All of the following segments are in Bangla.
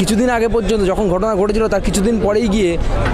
কিছুদিন আগে পর্যন্ত যখন ঘটনা ঘটেছিল, তার কিছুদিন পরেই গিয়ে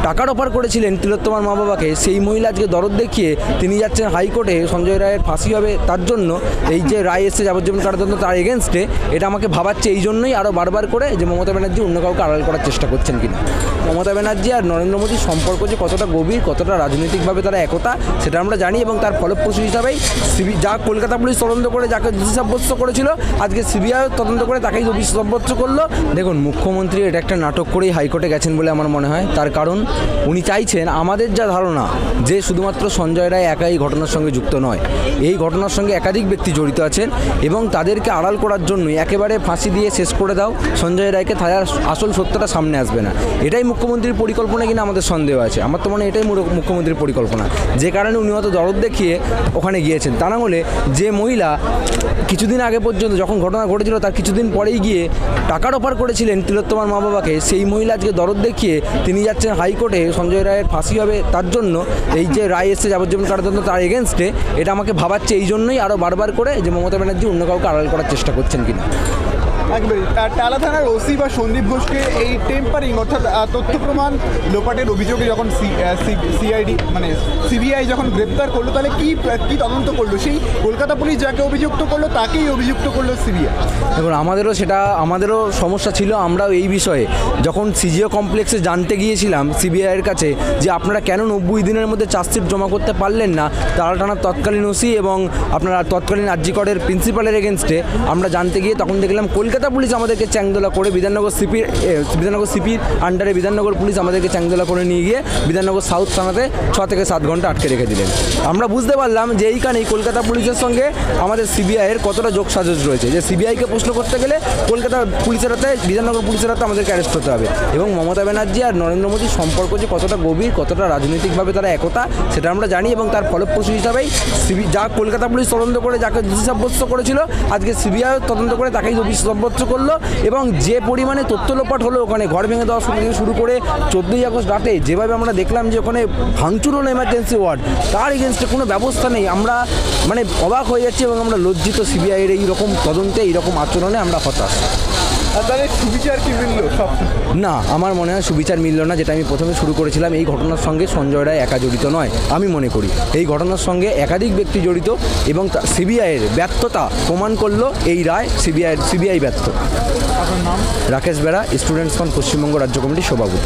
টাকার অফার করেছিলেন তিলোত্তমার মা বাবাকে। সেই মহিলা আজকে দরদ দেখিয়ে তিনি যাচ্ছেন হাইকোর্টে, সঞ্জয় রায়ের ফাঁসি হবে তার জন্য। এই যে রায় এসছে যাবজ্জীবন কারাদণ্ড তার এগেনস্টে এটা আমাকে ভাবাচ্ছে এই জন্যই আরও বারবার করে যে মমতা ব্যানার্জি অন্য কাউকে আড়াল করার চেষ্টা করছেন কিনা। মমতা ব্যানার্জি আর নরেন্দ্র মোদীর সম্পর্ক যে কতটা গভীর, কতটা রাজনৈতিকভাবে তারা একতা, সেটা আমরা জানি এবং তার ফলপ্রসূ হিসাবেই সিবি, যা কলকাতা পুলিশ তদন্ত করে, যাকে দোষী সাব্যস্ত করেছিল, আজকে সিবিআই তদন্ত করে তাকেই দোষী সাব্যস্ত করল। দেখুন, মুখ্যমন্ত্রী এটা একটা নাটক করেই হাইকোর্টে গেছেন বলে আমার মনে হয়। তার কারণ, উনি চাইছেন আমাদের যা ধারণা, যে শুধুমাত্র সঞ্জয় রায় একাই এই ঘটনার সঙ্গে যুক্ত নয়। এই ঘটনার সঙ্গে একাধিক ব্যক্তি জড়িত আছেন এবং তাদেরকে আড়াল করার জন্যই একেবারে ফাঁসি দিয়ে শেষ করে দাও, সঞ্জয় রায়কে তার আসল সত্যটা সামনে আসবে না। এটাই মুখ্যমন্ত্রীর পরিকল্পনা কিনা আমাদের সন্দেহ আছে। আমার তো মনে হয় এটাই মুখ্যমন্ত্রীর পরিকল্পনা। যে কারণে উনি হয়তো দরদ দেখিয়ে ওখানে গিয়েছেন। তা না হলে যে মহিলা কিছুদিন আগে পর্যন্ত যখন ঘটনা ঘটেছিল, তার কিছুদিন পরেই গিয়ে টাকার অফার করেছিলেন তিলোত্তমার মা বাবাকে সেই মহিলা আজকে দরদ দেখিয়ে তিনি যাচ্ছেন হাইকোর্টে, সঞ্জয় রায়ের ফাঁসি হবে তার জন্য। এই যে রায় এসছে যাবজ্জীবন কারাদণ্ড তার এগেনস্টে এটা আমাকে ভাবাচ্ছে, এই জন্যই আরও বারবার করে যে মমতা ব্যানার্জি অন্য কাউকে আড়াল করার চেষ্টা করছেন কিনা। একবারে। টালা থানার ওসি বা সন্দীপ ঘোষকে এই টেম্পারিং, অর্থাৎ তথ্য প্রমাণ লোপাটের অভিযোগে যখন সিআইডি মানে সিবিআই যখন গ্রেপ্তার করল, তাহলে কি কি তদন্ত করল? সেই কলকাতা পুলিশ যাকে অভিযুক্ত করল, তাকেই অভিযুক্ত করল সিবিআই। দেখুন, আমাদেরও সেটা, আমাদেরও সমস্যা ছিল আমরাও এই বিষয়ে। যখন সিজিও কমপ্লেক্সে জানতে গিয়েছিলাম সিবিআইয়ের কাছে যে আপনারা কেন নব্বই দিনের মধ্যে চার্জশিট জমা করতে পারলেন না তারাটানার তৎকালীন ওসি এবং আপনারা তৎকালীন আর্জিকরের প্রিন্সিপালের এগেনস্টে আমরা জানতে গিয়ে তখন দেখলাম কলকাতা পুলিশ আমাদেরকে চ্যাংদোলা করে, বিধাননগর সিপির বিধাননগর সিপির আন্ডারে বিধাননগর পুলিশ আমাদেরকে চ্যাংদোলা করে নিয়ে গিয়ে বিধাননগর সাউথ থানাতে ছ থেকে সাত ঘণ্টা আটকে রেখে দিলেন। আমরা বুঝতে পারলাম যে এইখানেই কলকাতা পুলিশের সঙ্গে আমাদের সিবিআইয়ের কতটা যোগ সাজস রয়েছে। যে সিবিআইকে প্রশ্ন করতে গেলে কলকাতা পুলিশের হাতে, বিধাননগর পুলিশের হাতে আমাদেরকে অ্যারেস্ট হতে হবে। এবং মমতা ব্যানার্জি আর নরেন্দ্র মোদীর সম্পর্ক যে কতটা গভীর, কতটা রাজনৈতিকভাবে তারা একতা, সেটা আমরা জানি এবং তার ফলপ্রসূ হিসাবেই সিবি যা কলকাতা পুলিশ তদন্ত করে, যাকে দোষী সাব্যস্ত করেছিল, আজকে সিবিআই তদন্ত করে তাকেই দোষী সাব্যস্ত করল এবং যে পরিমাণে তথ্য লোপাট হলো ওখানে ঘর ভেঙে দেওয়া শুরু শুরু করে চোদ্দোই আগস্ট রাতে যেভাবে আমরা দেখলাম যে ওখানে ভাঙচুর হলো এমার্জেন্সি ওয়ার্ড তার এগেনস্টে কোনো ব্যবস্থা নেই। আমরা মানে অবাক হয়ে যাচ্ছি এবং আমরা লজ্জিত সিবিআইয়ের এই রকম তদন্তে, এইরকম আচরণে আমরা হতাশ। সুবিচার কি মিললো না আমার মনে হয় সুবিচার মিলল না যেটা আমি প্রথমে শুরু করেছিলাম এই ঘটনার সঙ্গে সঞ্জয় রায় একা জড়িত নয় আমি মনে করি। এই ঘটনার সঙ্গে একাধিক ব্যক্তি জড়িত এবং সিবিআইয়ের ব্যর্থতা প্রমাণ করল এই রায় সিবিআই সিবিআই ব্যর্থ। রাকেশ বেড়া স্টুডেন্টস ফ্রন্ট পশ্চিমবঙ্গ রাজ্য কমিটির সভাপতি।